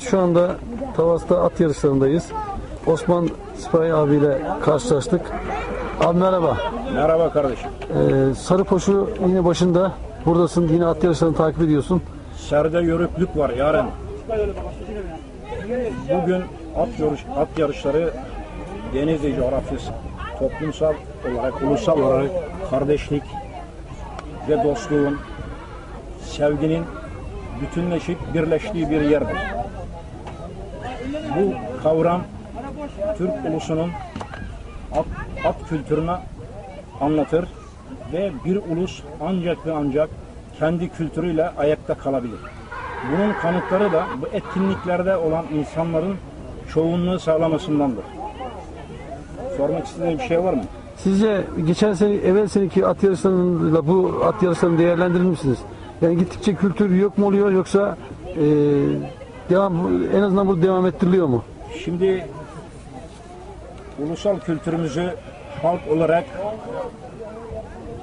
Şu anda Tavas'ta at yarışlarındayız. Osman Sipahi abiyle karşılaştık. Abi merhaba. Merhaba kardeşim. Ee, Sarı Poşu yine başında. Buradasın yine at yarışlarını takip ediyorsun. Serde yörüklük var yarın. Bugün at, yarış, at yarışları Denizli coğrafyası toplumsal olarak, ulusal olarak kardeşlik ve dostluğun, sevginin bütünleşip birleştiği bir yerdir. Bu kavram Türk ulusunun at, at kültürünü anlatır ve bir ulus ancak ve ancak kendi kültürüyle ayakta kalabilir. Bunun kanıtları da bu etkinliklerde olan insanların çoğunluğu sağlamasındandır. Sormak istediğim bir şey var mı? Sizce geçen sene, evvel seneki at yarışlarıyla bu at yarışlarını değerlendirir misiniz? Yani gittikçe kültür yok mu oluyor yoksa e, devam en azından bu devam ettiriliyor mu? Şimdi ulusal kültürümüzü halk olarak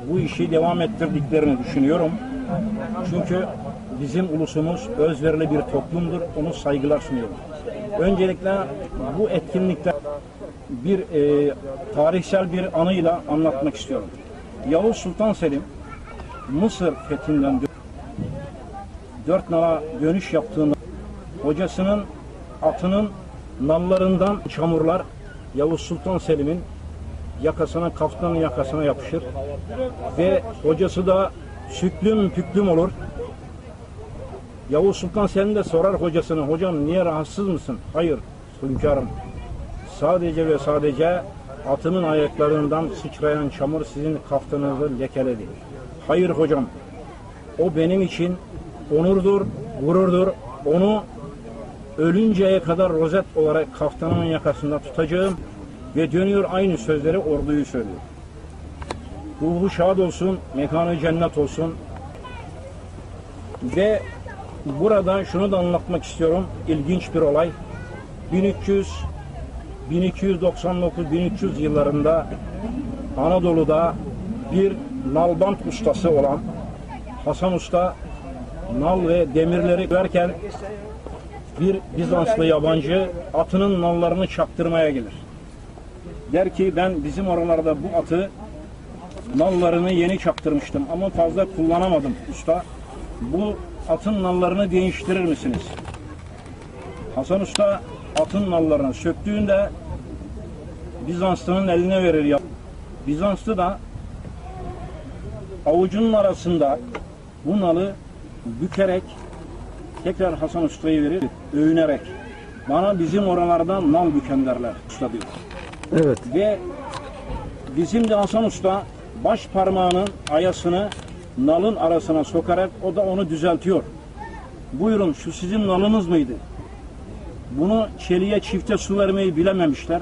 bu işi devam ettirdiklerini düşünüyorum. Çünkü bizim ulusumuz özverili bir toplumdur. Onu saygılar sunuyorum. Öncelikle bu etkinlikte bir e, tarihsel bir anıyla anlatmak istiyorum. Yavuz Sultan Selim Mısır fethinden dört nala dönüş yaptığında hocasının atının nallarından çamurlar Yavuz Sultan Selim'in yakasına, kaftanın yakasına yapışır. Ve hocası da süklüm püklüm olur. Yavuz Sultan Selim de sorar hocasına, hocam niye rahatsız mısın? Hayır, hünkârım. Sadece ve sadece atımın ayaklarından sıçrayan çamur sizin kaftanınızı lekeledi. Hayır hocam, o benim için onurdur, gururdur. Onu ölünceye kadar rozet olarak kaftanımın yakasında tutacağım ve dönüyor aynı sözleri orduyu söylüyor. Ruhu şad olsun, mekanı cennet olsun. Ve burada şunu da anlatmak istiyorum. İlginç bir olay. 1300 1299-1300 yıllarında Anadolu'da bir nalbant ustası olan Hasan Usta nal ve demirleri verken bir Bizanslı yabancı atının nallarını çaktırmaya gelir. Der ki ben bizim oralarda bu atı nallarını yeni çaktırmıştım ama fazla kullanamadım usta. Bu atın nallarını değiştirir misiniz? Hasan Usta atın nallarını söktüğünde Bizanslı'nın eline verir ya. Bizanslı da avucunun arasında bu nalı bükerek tekrar Hasan Usta'yı verir, övünerek. Bana bizim oralardan nal büken derler usta diyor. Evet. Ve bizim de Hasan Usta baş parmağının ayasını nalın arasına sokarak o da onu düzeltiyor. Buyurun şu sizin nalınız mıydı? Bunu çeliğe çifte su vermeyi bilememişler.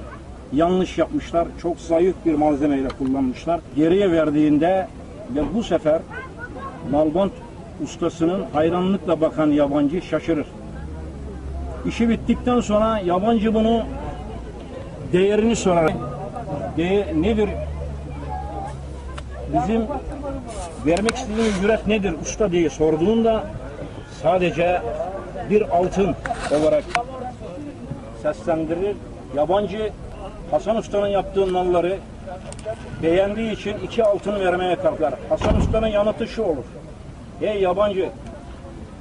Yanlış yapmışlar. Çok zayıf bir malzemeyle kullanmışlar. Geriye verdiğinde ve bu sefer nalbant ustasının hayranlıkla bakan yabancı şaşırır. İşi bittikten sonra yabancı bunu değerini sorar. De, nedir? Bizim vermek istediğimiz ücret nedir usta diye sorduğunda sadece bir altın olarak seslendirir. Yabancı Hasan Usta'nın yaptığı nalları beğendiği için iki altın vermeye kalkar. Hasan Usta'nın yanıtı şu olur. Ey yabancı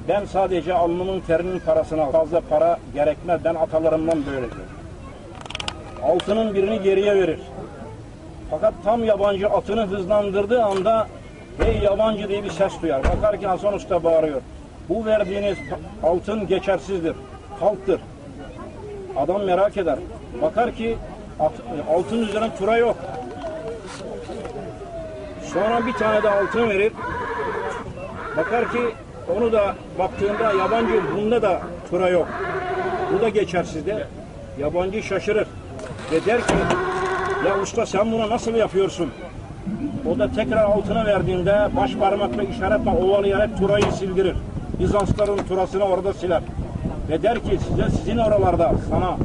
ben sadece alnımın terinin parasına fazla para gerekmez. Ben atalarımdan böyle diyor. Altının birini geriye verir. Fakat tam yabancı atını hızlandırdığı anda hey yabancı diye bir ses duyar. Bakar ki Hasan Usta bağırıyor. Bu verdiğiniz altın geçersizdir. Halktır. Adam merak eder. Bakar ki at, altın üzerine tura yok. Sonra bir tane de altın verir. Bakar ki onu da baktığında yabancı bunda da tura yok. Bu da geçersiz de. Yabancı şaşırır. Ve der ki ya usta sen bunu nasıl yapıyorsun? O da tekrar altına verdiğinde baş parmakla işaretle ovalayarak turayı sildirir. Bizansların turasını orada siler. Ve der ki size sizin oralarda sana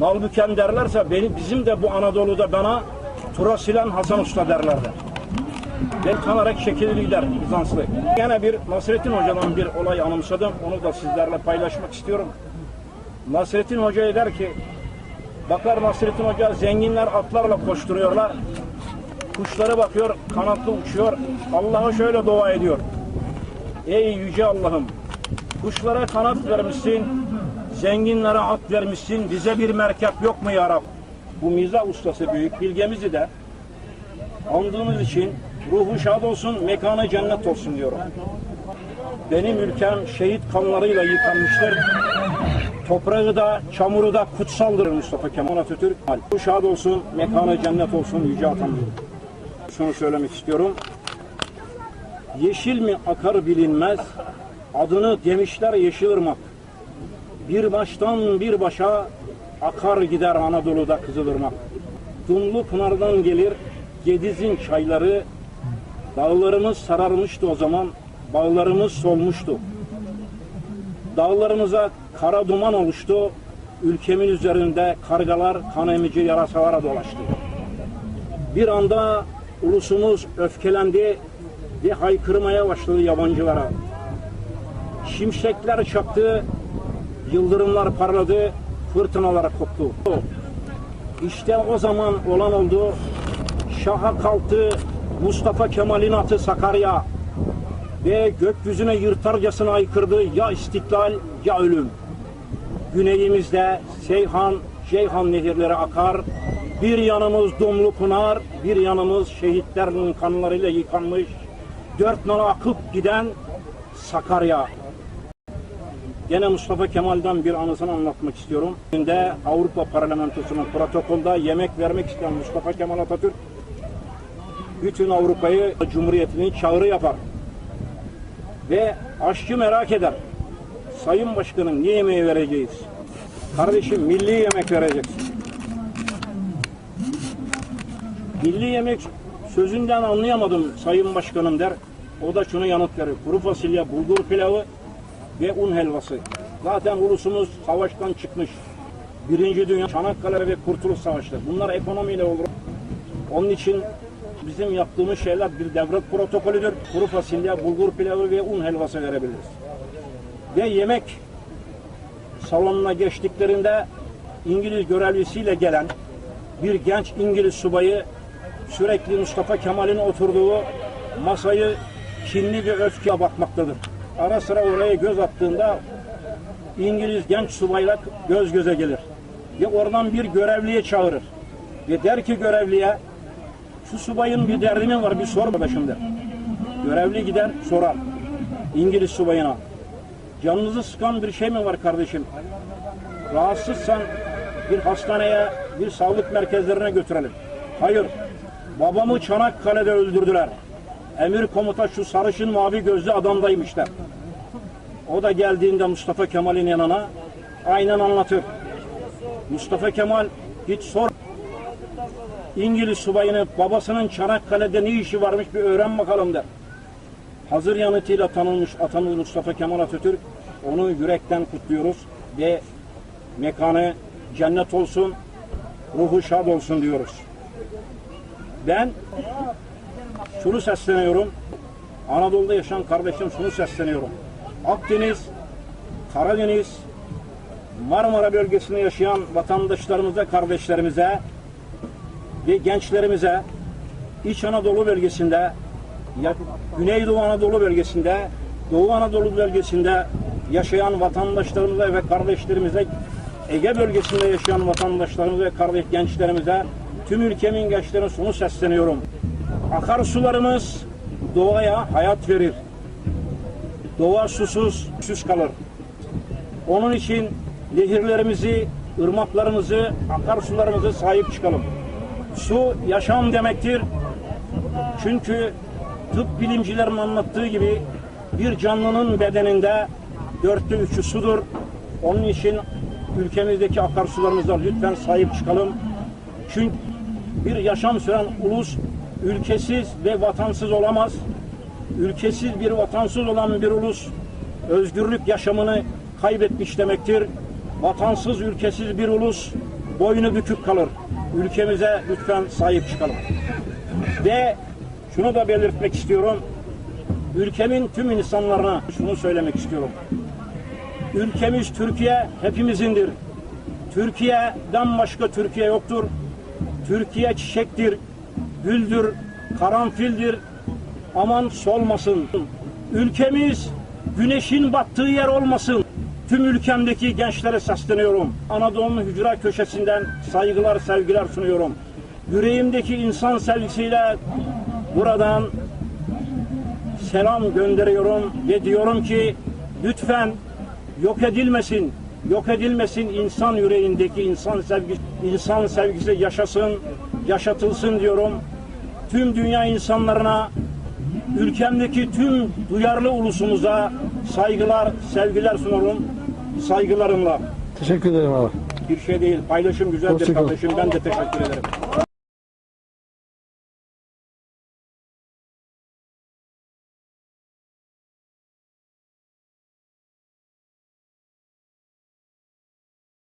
nal derlerse benim, bizim de bu Anadolu'da bana tura silen Hasan Usta derlerdi. Ben kanarak şekilli lider Bizanslı. Yine bir Nasrettin Hoca'dan bir olay anımsadım. Onu da sizlerle paylaşmak istiyorum. Nasrettin Hoca'ya der ki bakar Nasrettin Hoca zenginler atlarla koşturuyorlar. Kuşlara bakıyor kanatlı uçuyor. Allah'a şöyle dua ediyor. Ey yüce Allah'ım kuşlara kanat vermişsin. Zenginlere at vermişsin. Bize bir merkep yok mu ya Rab? Bu mizah ustası büyük bilgemizi de andığımız için ruhu şad olsun, mekanı cennet olsun diyorum. Benim ülkem şehit kanlarıyla yıkanmıştır. Toprağı da, çamuru da kutsaldır Mustafa Kemal Atatürk. Bu şad olsun, mekanı cennet olsun Yüce Atam diyorum. Şunu söylemek istiyorum. Yeşil mi akar bilinmez, adını demişler Yeşilırmak. Bir baştan bir başa akar gider Anadolu'da Kızılırmak. Dumlu Pınar'dan gelir Gediz'in çayları, dağlarımız sararmıştı o zaman, bağlarımız solmuştu. Dağlarımıza kara duman oluştu, ülkemin üzerinde kargalar kan emici yarasalara dolaştı. Bir anda ulusumuz öfkelendi ve haykırmaya başladı yabancılara. Şimşekler çaktı, yıldırımlar parladı, fırtınalar koptu. İşte o zaman olan oldu. Şaha kalktı Mustafa Kemal'in atı Sakarya ve gökyüzüne yırtarcasına aykırdı ya istiklal ya ölüm. Güneyimizde Seyhan, Ceyhan nehirleri akar. Bir yanımız Dumlu Pınar, bir yanımız şehitlerin kanlarıyla yıkanmış. Dört nala akıp giden Sakarya. Gene Mustafa Kemal'den bir anısını anlatmak istiyorum. De Avrupa Parlamentosu'nun protokolda yemek vermek isteyen Mustafa Kemal Atatürk bütün Avrupa'yı Cumhuriyeti'nin çağrı yapar. Ve aşçı merak eder. Sayın Başkanım ne yemeği vereceğiz? Kardeşim milli yemek vereceksin. Milli yemek sözünden anlayamadım Sayın Başkanım der. O da şunu yanıt verir. Kuru fasulye, bulgur pilavı ve un helvası. Zaten ulusumuz savaştan çıkmış. Birinci Dünya, Çanakkale ve Kurtuluş Savaşları. Bunlar ekonomiyle olur. Onun için bizim yaptığımız şeyler bir devlet protokolüdür. Kuru fasulye, bulgur pilavı ve un helvası verebiliriz. Ve yemek salonuna geçtiklerinde İngiliz görevlisiyle gelen bir genç İngiliz subayı sürekli Mustafa Kemal'in oturduğu masayı kinli ve öfkeye bakmaktadır. Ara sıra oraya göz attığında İngiliz genç subayla göz göze gelir. Ve oradan bir görevliye çağırır. Ve der ki görevliye şu subayın bir derdi mi var bir sor arkadaşım der. Görevli gider sorar. İngiliz subayına. Canınızı sıkan bir şey mi var kardeşim? Rahatsızsan bir hastaneye, bir sağlık merkezlerine götürelim. Hayır. Babamı Çanakkale'de öldürdüler. Emir komuta şu sarışın mavi gözlü adamdaymış der. O da geldiğinde Mustafa Kemal'in yanına aynen anlatır. Mustafa Kemal hiç sor. İngiliz subayını babasının Çanakkale'de ne işi varmış bir öğren bakalım der. Hazır yanıtıyla tanınmış atanız Mustafa Kemal Atatürk onu yürekten kutluyoruz ve mekanı cennet olsun, ruhu şad olsun diyoruz. Ben şunu sesleniyorum. Anadolu'da yaşayan kardeşim şunu sesleniyorum. Akdeniz, Karadeniz, Marmara bölgesinde yaşayan vatandaşlarımıza, kardeşlerimize ve gençlerimize İç Anadolu bölgesinde, Güneydoğu Anadolu bölgesinde, Doğu Anadolu bölgesinde yaşayan vatandaşlarımıza ve kardeşlerimize, Ege bölgesinde yaşayan vatandaşlarımıza ve kardeş gençlerimize, tüm ülkemin gençlerine sonu sesleniyorum. Akarsularımız doğaya hayat verir. Doğa susuz, süs kalır. Onun için nehirlerimizi, ırmaklarımızı, akarsularımızı sahip çıkalım. Su yaşam demektir. Çünkü tıp bilimcilerin anlattığı gibi bir canlının bedeninde dörtte üçü sudur. Onun için ülkemizdeki akarsularımıza lütfen sahip çıkalım. Çünkü bir yaşam süren ulus ülkesiz ve vatansız olamaz. Ülkesiz bir vatansız olan bir ulus özgürlük yaşamını kaybetmiş demektir. Vatansız, ülkesiz bir ulus boynu bükük kalır. Ülkemize lütfen sahip çıkalım. Ve şunu da belirtmek istiyorum. Ülkemin tüm insanlarına şunu söylemek istiyorum. Ülkemiz Türkiye hepimizindir. Türkiye'den başka Türkiye yoktur. Türkiye çiçektir, güldür, karanfildir. Aman solmasın. Ülkemiz güneşin battığı yer olmasın. Tüm ülkemdeki gençlere sesleniyorum. Anadolu'nun hücra köşesinden saygılar, sevgiler sunuyorum. Yüreğimdeki insan sevgisiyle buradan selam gönderiyorum ve diyorum ki lütfen yok edilmesin, yok edilmesin insan yüreğindeki insan sevgisi, insan sevgisi yaşasın, yaşatılsın diyorum. Tüm dünya insanlarına, ülkemdeki tüm duyarlı ulusumuza saygılar, sevgiler sunuyorum. Saygılarımla. Teşekkür ederim abi. Bir şey değil, paylaşım güzeldir Hoşça kal. kardeşim. Ben de teşekkür ederim.